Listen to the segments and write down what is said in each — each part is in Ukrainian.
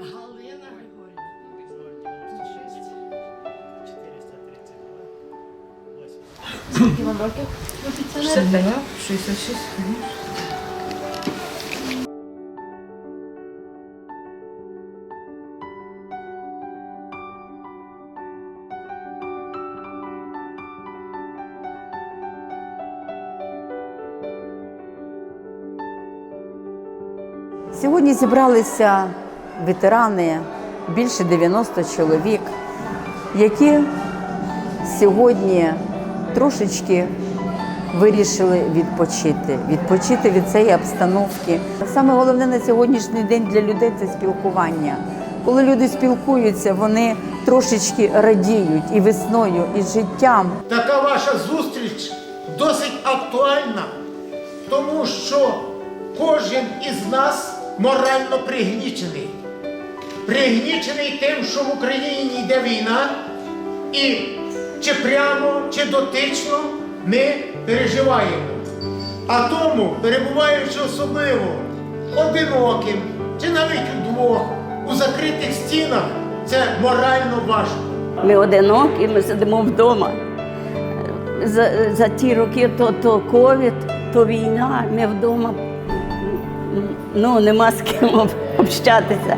Галина Григорівна. 69, 66. Сьогодні зібралися ветерани, більше 90 чоловік, які сьогодні трошечки вирішили відпочити, відпочити від цієї обстановки. Саме головне на сьогоднішній день для людей це спілкування. Коли люди спілкуються, вони трошечки радіють і весною, і життям. Така ваша зустріч досить актуальна, тому що кожен із нас морально пригнічений. Пригнічений тим, що в Україні йде війна, і чи прямо, чи дотично ми переживаємо. А тому, перебуваючи особливо одиноким, чи навіть удвох, у закритих стінах, це морально важко. Ми одинокі, ми сидимо вдома. За, за ті роки то, то ковід, то війна, ми вдома ну, нема з ким общатися.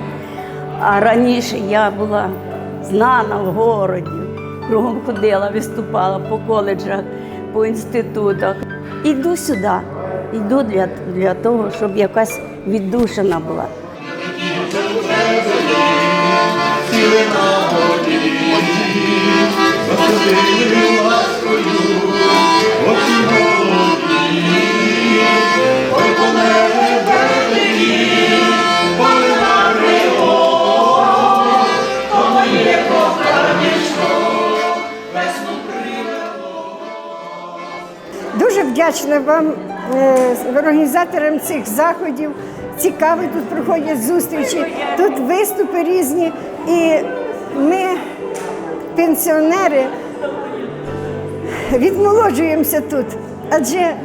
А раніше я була знана в городі, кругом ходила, виступала по коледжах, по інститутах. Іду сюди, йду для, для того, щоб якась віддушина була. Дуже вдячна вам, е, організаторам цих заходів. Цікаві тут проходять зустрічі, тут виступи різні. І ми, пенсіонери, відмолоджуємося тут, адже е,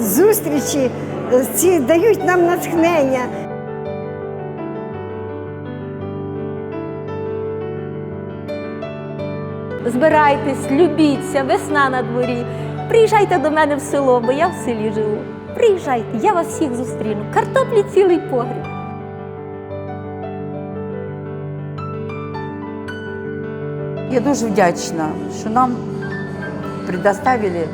зустрічі е, ці дають нам натхнення. Збирайтесь, любіться, весна на дворі. Приїжджайте до мене в село, бо я в селі живу. Приїжджайте, я вас всіх зустріну. Картоплі цілий погріб. Я дуже вдячна, що нам предоставили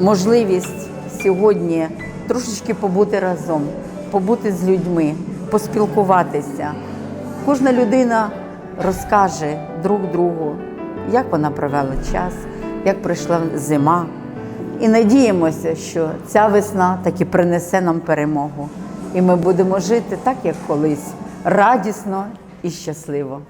можливість сьогодні трошечки побути разом, побути з людьми, поспілкуватися. Кожна людина розкаже друг другу, як вона провела час, як пройшла зима. І надіємося, що ця весна таки принесе нам перемогу. І ми будемо жити так, як колись, радісно і щасливо.